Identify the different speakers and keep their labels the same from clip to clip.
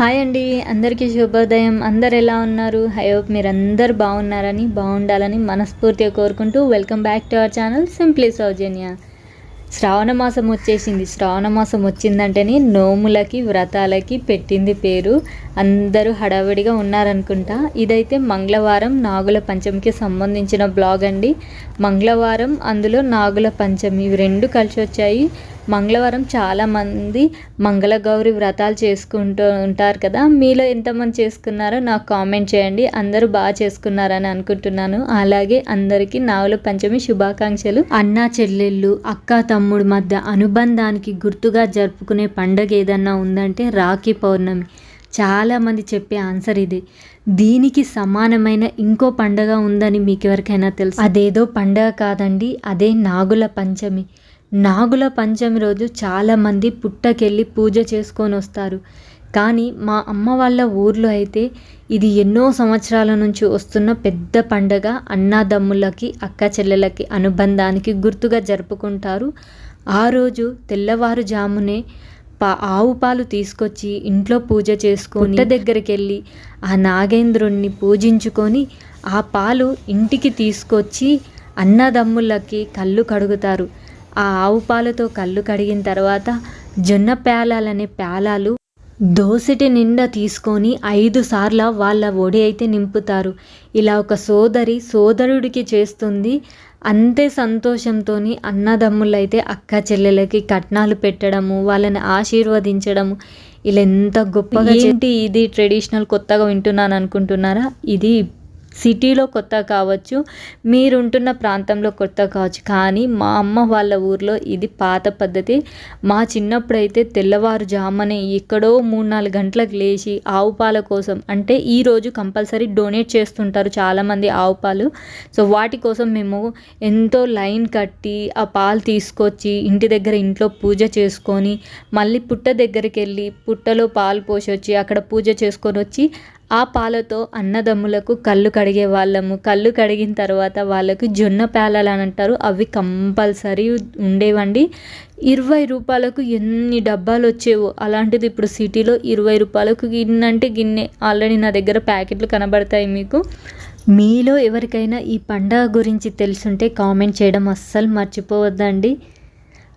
Speaker 1: Hi అండి. అందరికీ శుభోదయం. అందరు ఎలా ఉన్నారు? ఐ హోప్ మీరందరు బాగున్నారని బాగుండాలని మనస్ఫూర్తిగా కోరుకుంటూ welcome back to our channel simply Soujanya. శ్రావణ మాసం వచ్చేసింది. శ్రావణ మాసం వచ్చిందంటేనే నోములకి వ్రతాలకి పెట్టింది పేరు. అందరూ హడావిడిగా ఉన్నారనుకుంటా. ఇదైతే మంగళవారం నాగుల పంచమికి సంబంధించిన బ్లాగ్ అండి. మంగళవారం అందులో నాగుల పంచమి. ఇవి రెండు కలిసి వచ్చాయి మంగళవారం చాలామంది మంగళగౌరి వ్రతాలు చేసుకుంటూ ఉంటారు కదా. మీలో ఎంతమంది చేసుకున్నారో నాకు కామెంట్ చేయండి. అందరూ బాగా చేసుకున్నారని అనుకుంటున్నాను. అలాగే అందరికీ నాగుల పంచమి శుభాకాంక్షలు. అన్నా చెల్లెళ్ళు అక్క తమ్ముడు మధ్య అనుబంధానికి గుర్తుగా జరుపుకునే పండగ ఏదన్నా ఉందంటే రాఖీ పౌర్ణమి. చాలామంది చెప్పే ఆన్సర్ ఇది. దీనికి సమానమైన ఇంకో పండగ ఉందని మీకు ఎవరికైనా తెలుసు? అదేదో పండగ కాదండి అదే నాగుల పంచమి. నాగుల పంచమి రోజు చాలామంది పుట్టకెళ్ళి పూజ చేసుకొని వస్తారు. కానీ మా అమ్మ వాళ్ళ ఊర్లో అయితే ఇది ఎన్నో సంవత్సరాల నుంచి వస్తున్న పెద్ద పండగ. అన్నాదమ్ములకి అక్క చెల్లెలకి అనుబంధానికి గుర్తుగా జరుపుకుంటారు. ఆ రోజు తెల్లవారుజామునే పా ఆవు పాలు తీసుకొచ్చి ఇంట్లో పూజ చేసుకొని పుట్ట దగ్గరికి వెళ్ళి ఆ నాగేంద్రుణ్ణి పూజించుకొని ఆ పాలు ఇంటికి తీసుకొచ్చి అన్నదమ్ములకి కళ్ళు కడుగుతారు. ఆ ఆవు పాలతో కళ్ళు కడిగిన తర్వాత జొన్న పేలాలనే పేలాలు దోసిటి నిండా తీసుకొని ఐదు సార్ల వాళ్ళ ఒడి అయితే నింపుతారు. ఇలా ఒక సోదరి సోదరుడికి చేస్తుంది. అంతే సంతోషంతో అన్నదమ్ములైతే అక్క చెల్లెలకి కట్నాలు పెట్టడము వాళ్ళని ఆశీర్వదించడము. ఇలా ఎంత గొప్పగా ఏంటి ఇది? ట్రెడిషనల్ కొత్తగా వింటున్నాను అనుకుంటున్నారా? ఇది సిటీలో కొత్త కావచ్చు మీరుంటున్న ప్రాంతంలో కొత్త కావచ్చు. కానీ మా అమ్మ వాళ్ళ ఊర్లో ఇది పాత పద్ధతి. మా చిన్నప్పుడైతే తెల్లవారుజామునే ఎక్కడో మూడు నాలుగు గంటలకు లేచి ఆవు పాల కోసం అంటే ఈరోజు కంపల్సరీ డొనేట్ చేస్తుంటారు చాలామంది ఆవు పాలు. సో వాటి కోసం మేము ఎంతో లైన్ కట్టి ఆ పాలు తీసుకొచ్చి ఇంటి దగ్గర ఇంట్లో పూజ చేసుకొని మళ్ళీ పుట్ట దగ్గరికి వెళ్ళి పుట్టలో పాలు పోసి వచ్చి అక్కడ పూజ చేసుకొని వచ్చి ఆ పాలతో అన్నదమ్ములకు కళ్ళు కడిగే వాళ్ళము. కళ్ళు కడిగిన తర్వాత వాళ్ళకు జొన్న పేలాలు అని అంటారు. అవి కంపల్సరీ ఉండేవండి. ఇరవై రూపాయలకు ఎన్ని డబ్బాలు వచ్చేవో. అలాంటిది ఇప్పుడు సిటీలో ఇరవై రూపాయలకు గిన్నె అంటే గిన్నె. ఆల్రెడీ నా దగ్గర ప్యాకెట్లు కనబడతాయి మీకు. మీలో ఎవరికైనా ఈ పండగ గురించి తెలుసుంటే కామెంట్ చేయడం అస్సలు మర్చిపోవద్దండి.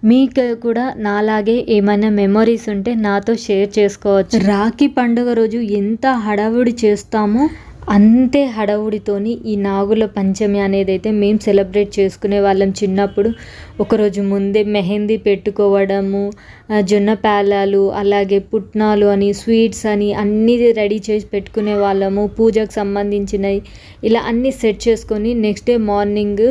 Speaker 1: మీకు కూడా నాలాగే ఏమైనా మెమొరీస్ ఉంటే నాతో షేర్ చేసుకోవచ్చు. రాఖీ పండుగ రోజు ఎంత హడావుడి చేస్తామో అంతే హడావుడితోని ఈ నాగుల పంచమి అనేది అయితే మేము సెలబ్రేట్ చేసుకునే వాళ్ళం చిన్నప్పుడు. ఒకరోజు ముందే మెహందీ పెట్టుకోవడము జొన్న పేలాలు అలాగే పుట్నాలు అని స్వీట్స్ అని అన్నీ రెడీ చేసి పెట్టుకునే వాళ్ళము. పూజకు సంబంధించినవి. ఇలా అన్నీ సెట్ చేసుకొని నెక్స్ట్ డే మార్నింగ్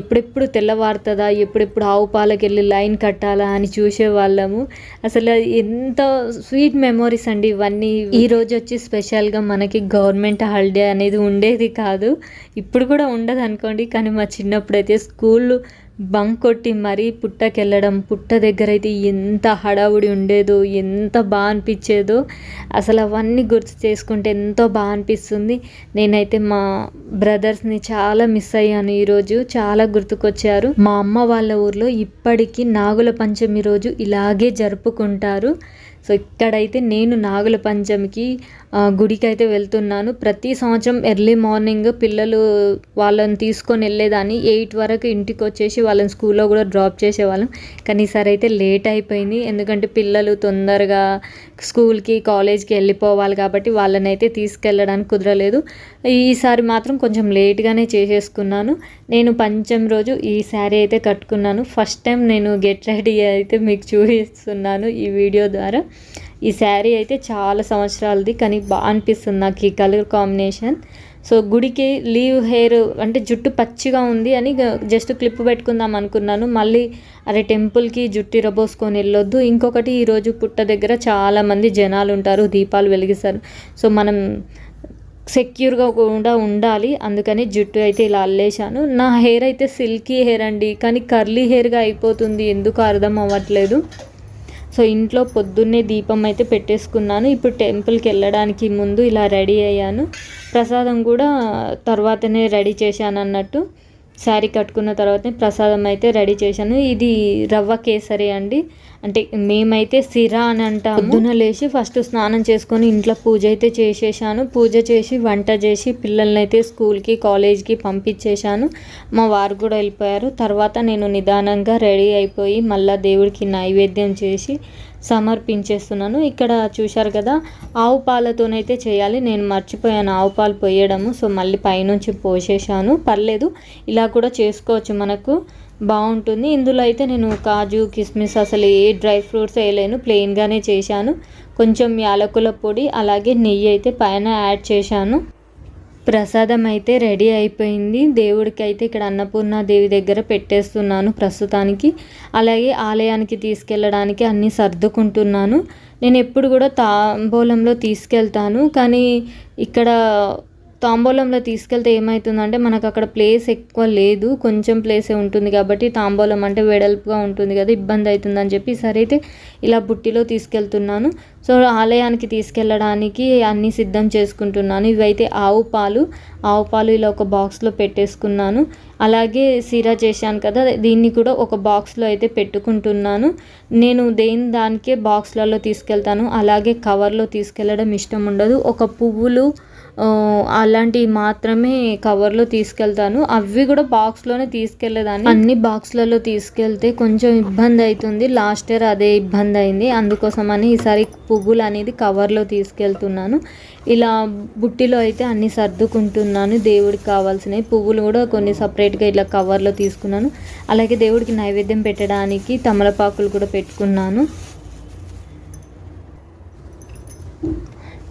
Speaker 1: ఎప్పుడెప్పుడు తెల్లవారుతుందా ఎప్పుడెప్పుడు ఆవు పాలకి వెళ్ళి లైన్ కట్టాలా అని చూసేవాళ్ళము అసలు ఎంత స్వీట్ మెమొరీస్ అండి ఇవన్నీ. ఈరోజు వచ్చి స్పెషల్గా మనకి గవర్నమెంట్ హాలిడే అనేది ఉండేది కాదు. ఇప్పుడు కూడా ఉండదు అనుకోండి కానీ మా చిన్నప్పుడు అయితే స్కూల్ బంక్ కొట్టి మరీ పుట్టకెళ్ళడం పుట్ట దగ్గర అయితే ఎంత హడావుడి ఉండేదో ఎంత బాగా అనిపించేదో అసలు అవన్నీ గుర్తు చేసుకుంటే ఎంతో బాగా అనిపిస్తుంది. నేనైతే మా బ్రదర్స్ని చాలా మిస్ అయ్యాను ఈరోజు చాలా గుర్తుకొచ్చారు. మా అమ్మ వాళ్ళ ఊర్లో ఇప్పటికీ నాగుల పంచమి రోజు ఇలాగే జరుపుకుంటారు. సో ఇక్కడైతే నేను నాగుల పంచమికి గుడికి అయితే వెళ్తున్నాను. ప్రతి సంవత్సరం ఎర్లీ మార్నింగ్ పిల్లలు వాళ్ళని తీసుకొని వెళ్ళేదాన్ని. ఎయిట్ వరకు ఇంటికి వచ్చేసి వాళ్ళని స్కూల్లో కూడా డ్రాప్ చేసేవాళ్ళం. కానీ ఈసారి అయితే లేట్ అయిపోయింది. ఎందుకంటే పిల్లలు తొందరగా స్కూల్కి కాలేజ్కి వెళ్ళిపోవాలి కాబట్టి వాళ్ళని అయితే తీసుకెళ్ళడానికి కుదరలేదు. ఈసారి మాత్రం కొంచెం లేట్గానే చేసేసుకున్నాను. నేను పంచం రోజు ఈ శారీ అయితే కట్టుకున్నాను. ఫస్ట్ టైం నేను గెట్ రెడీ అయితే మీకు చూపిస్తున్నాను ఈ వీడియో ద్వారా. ఈ శారీ అయితే చాలా సంవత్సరాలది కానీ బాగా అనిపిస్తుంది నాకు ఈ కలర్ కాంబినేషన్. సో గుడికి లీవ్ హెయిర్ అంటే జుట్టు పచ్చిగా ఉంది అని జస్ట్ క్లిప్ పెట్టుకుందాం అనుకున్నాను. మళ్ళీ అరే టెంపుల్కి జుట్టు ఇరబోసుకొని వెళ్ళొద్దు. ఇంకొకటి ఈరోజు పుట్ట దగ్గర చాలామంది జనాలు ఉంటారు దీపాలు వెలిగిస్తారు. సో మనం సెక్యూర్గా కూడా ఉండాలి. అందుకని జుట్టు అయితే ఇలా అల్లేశాను. నా హెయిర్ అయితే సిల్కీ హెయిర్ అండి కానీ కర్లీ హెయిర్గా అయిపోతుంది. ఎందుకు అర్థం అవ్వట్లేదు. సో ఇంట్లో పొద్దున్నే దీపం అయితే పెట్టేసుకున్నాను. ఇప్పుడు టెంపుల్కి వెళ్ళడానికి ముందు ఇలా రెడీ అయ్యాను. ప్రసాదం కూడా తర్వాతనే రెడీ చేశాను అన్నట్టు శారీ కట్టుకున్న తర్వాత ప్రసాదం అయితే రెడీ చేశాను. ఇది రవ్వ కేసరి అండి. అంటే మేమైతే సిరా అని అంటాము. పొద్దున లేచి ఫస్ట్ స్నానం చేసుకొని ఇంట్లో పూజ అయితే చేసేసాను. పూజ చేసి వంట చేసి పిల్లల్ని అయితే స్కూల్కి కాలేజ్కి పంపించేశాను. మా వారు కూడా వెళ్ళిపోయారు. తర్వాత నేను నిదానంగా రెడీ అయిపోయి మళ్ళీ దేవుడికి నైవేద్యం చేసి సమర్పించేస్తున్నాను. ఇక్కడ చూశారు కదా ఆవు పాలతోనైతే చేయాలి. నేను మర్చిపోయాను ఆవు పాలు పోయడము. సో మళ్ళీ పైనుంచి పోసేసాను పర్లేదు ఇలా కూడా చేసుకోవచ్చు మనకు. బాగుంటుంది. ఇందులో అయితే నేను కాజు కిస్మిస్ అసలు ఏ డ్రై ఫ్రూట్స్ వేయలేను. ప్లెయిన్గానే చేశాను. కొంచెం యాలకుల పొడి అలాగే నెయ్యి అయితే పైన యాడ్ చేశాను. ప్రసాదం అయితే రెడీ అయిపోయింది. దేవుడికి అయితే ఇక్కడ అన్నపూర్ణ దేవి దగ్గర పెట్టేస్తున్నాను ప్రస్తుతానికి. అలాగే ఆలయానికి తీసుకెళ్ళడానికి అన్నీ సర్దుకుంటున్నాను. నేను ఎప్పుడు కూడా తాంబూలంలో తీసుకెళ్తాను. కానీ ఇక్కడ తాంబూలంలో తీసుకెళ్తే ఏమవుతుందంటే మనకు అక్కడ ప్లేస్ ఎక్కువ లేదు కొంచెం ప్లేసే ఉంటుంది కాబట్టి తాంబూలం అంటే వెడల్పుగా ఉంటుంది కదా ఇబ్బంది అవుతుందని చెప్పి సరే అయితే ఇలా బుట్టిలో తీసుకెళ్తున్నాను. సో ఆలయానికి తీసుకెళ్ళడానికి అన్నీ సిద్ధం చేసుకుంటున్నాను. ఇవైతే ఆవు పాలు. ఆవు పాలు ఇలా ఒక బాక్స్లో పెట్టేసుకున్నాను. అలాగే సిరా చేశాను కదా దీన్ని కూడా ఒక బాక్స్లో అయితే పెట్టుకుంటున్నాను. నేను దేని దానికే బాక్స్లలో తీసుకెళ్తాను అలాగే కవర్లో తీసుకెళ్ళడం ఇష్టం ఉండదు. ఒక పువ్వులు అలాంటివి మాత్రమే కవర్లో తీసుకెళ్తాను. అవి కూడా బాక్స్లోనే తీసుకెళ్ళేదాన్ని అన్ని బాక్స్లలో తీసుకెళ్తే కొంచెం ఇబ్బంది అవుతుంది. లాస్ట్ ఇయర్ అదే ఇబ్బంది అయింది. అందుకోసమని ఈసారి పువ్వులు అనేది కవర్లో తీసుకెళ్తున్నాను. ఇలా బుట్టిలో అయితే అన్ని సర్దుకుంటున్నాను. దేవుడికి కావాల్సినవి పువ్వులు కూడా కొన్ని సపరేట్గా ఇలా కవర్లో తీసుకున్నాను. అలాగే దేవుడికి నైవేద్యం పెట్టడానికి తమలపాకులు కూడా పెట్టుకున్నాను.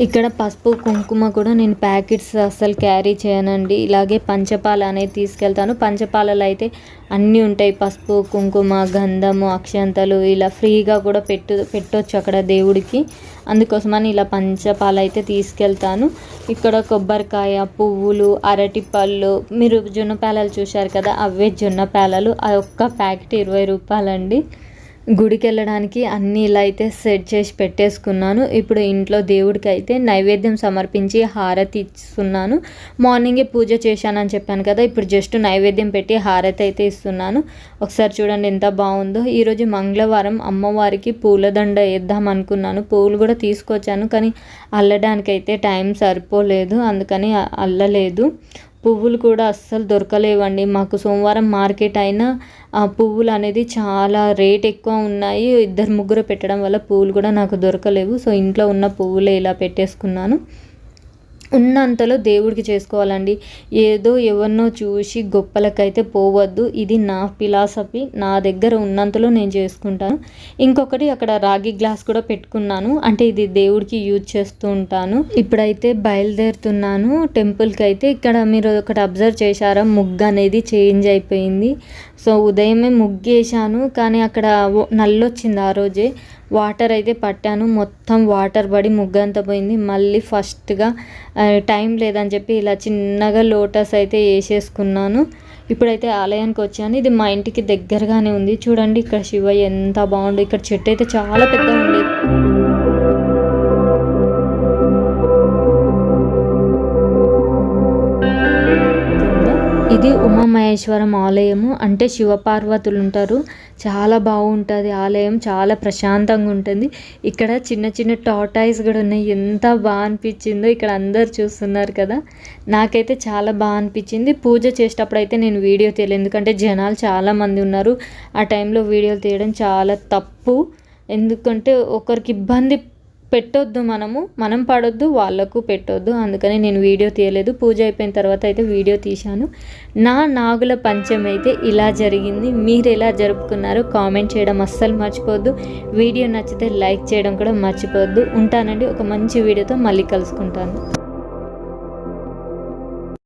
Speaker 1: ఇక్కడ పసుపు కుంకుమ కూడా నేను ప్యాకెట్స్ అస్సలు క్యారీ చేయనండి. ఇలాగే పంచపాల అనేది తీసుకెళ్తాను. పంచపాలలో అయితే అన్నీ ఉంటాయి. పసుపు కుంకుమ గంధము అక్షంతలు ఇలా ఫ్రీగా కూడా పెట్టు పెట్టవచ్చు అక్కడ దేవుడికి. అందుకోసమని ఇలా పంచపాల అయితే తీసుకెళ్తాను. ఇక్కడ కొబ్బరికాయ పువ్వులు అరటి పళ్ళు. మీరు జొన్న పేలలు చూశారు కదా అవే జొన్న పేలలు. ఆ ఒక్క ప్యాకెట్ ఇరవై రూపాయలండి. గుడికి వెళ్ళడానికి అన్నీ ఇలా అయితే సెట్ చేసి పెట్టేసుకున్నాను. ఇప్పుడు ఇంట్లో దేవుడికి అయితే నైవేద్యం సమర్పించి హారతి ఇస్తున్నాను. మార్నింగే పూజ చేశానని చెప్పాను కదా ఇప్పుడు జస్ట్ నైవేద్యం పెట్టి హారతి అయితే ఇస్తున్నాను. ఒకసారి చూడండి ఎంత బాగుందో. ఈరోజు మంగళవారం అమ్మవారికి పూలదండ వేద్దాం అనుకున్నాను. పూలు కూడా తీసుకొచ్చాను కానీ అల్లడానికి అయితే టైం సరిపోలేదు అందుకని అల్లలేదు. పువ్వులు కూడా అస్సలు దొరకలేవండి. మాకు సోమవారం మార్కెట్ అయినా ఆ పువ్వులు అనేది చాలా రేట్ ఎక్కువ ఉన్నాయి. ఇద్దరు ముగ్గురు పెట్టడం వల్ల పువ్వులు కూడా నాకు దొరకలేవు. సో ఇంట్లో ఉన్న పువ్వులే ఇలా పెట్టేసుకున్నాను. ఉన్నంతలో దేవుడికి చేసుకోవాలండి. ఏదో ఎవరినో చూసి గొప్పలకైతే పోవద్దు. ఇది నా ఫిలాసఫీ. నా దగ్గర ఉన్నంతలో నేను చేసుకుంటాను. ఇంకొకటి అక్కడ రాగి గ్లాస్ కూడా పెట్టుకున్నాను. అంటే ఇది దేవుడికి యూజ్ చేస్తూ ఉంటాను. ఇప్పుడైతే బయలుదేరుతున్నాను. టెంపుల్కి అయితే ఇక్కడ మీరు ఒకటి అబ్జర్వ్ చేశారా? ముగ్గు అనేది చేంజ్ అయిపోయింది. సో ఉదయమే ముగ్గేశాను. కానీ అక్కడ నల్లొచ్చింది ఆ రోజే. వాటర్ అయితే పట్టాను. మొత్తం వాటర్ పడి ముగ్గంతా పోయింది. మళ్ళీ ఫస్ట్గా టైం లేదని చెప్పి ఇలా చిన్నగా లోటస్ అయితే వేసేసుకున్నాను. ఇప్పుడైతే ఆలయానికి వచ్చాను. ఇది మా ఇంటికి దగ్గరగానే ఉంది. చూడండి ఇక్కడ శివయ్య ఎంత బాగుండు ఇక్కడ చెట్టు అయితే చాలా పెద్దగా ఉండేది ఉమామహేశ్వరం ఆలయము. అంటే శివపార్వతులు ఉంటారు చాలా బాగుంటుంది ఆలయం. చాలా ప్రశాంతంగా ఉంటుంది. ఇక్కడ చిన్న చిన్న టాటాయిస్ కూడా ఉన్నాయి. ఎంత బాగా అనిపించిందో ఇక్కడ అందరు చూస్తున్నారు కదా. నాకైతే చాలా బాగా అనిపించింది. పూజ చేసేటప్పుడు అయితే నేను వీడియో తీయలేదు. ఎందుకంటే జనాలు చాలామంది ఉన్నారు. ఆ టైంలో వీడియోలు తీయడం చాలా తప్పు. ఎందుకంటే ఒకరికి ఇబ్బంది పెట్టొద్దు మనము మనం పడొద్దు వాళ్ళకు పెట్టొద్దు. అందుకని నేను వీడియో తీయలేదు. పూజ అయిపోయిన తర్వాత అయితే వీడియో తీశాను. నా నాగుల పంచం అయితే ఇలా జరిగింది. మీరు ఎలా జరుపుకున్నారో కామెంట్ చేయడం అస్సలు మర్చిపోవద్దు వీడియో నచ్చితే లైక్ చేయడం కూడా మర్చిపోవద్దు ఉంటానండి. ఒక మంచి వీడియోతో మళ్ళీ కలుసుకుంటాను.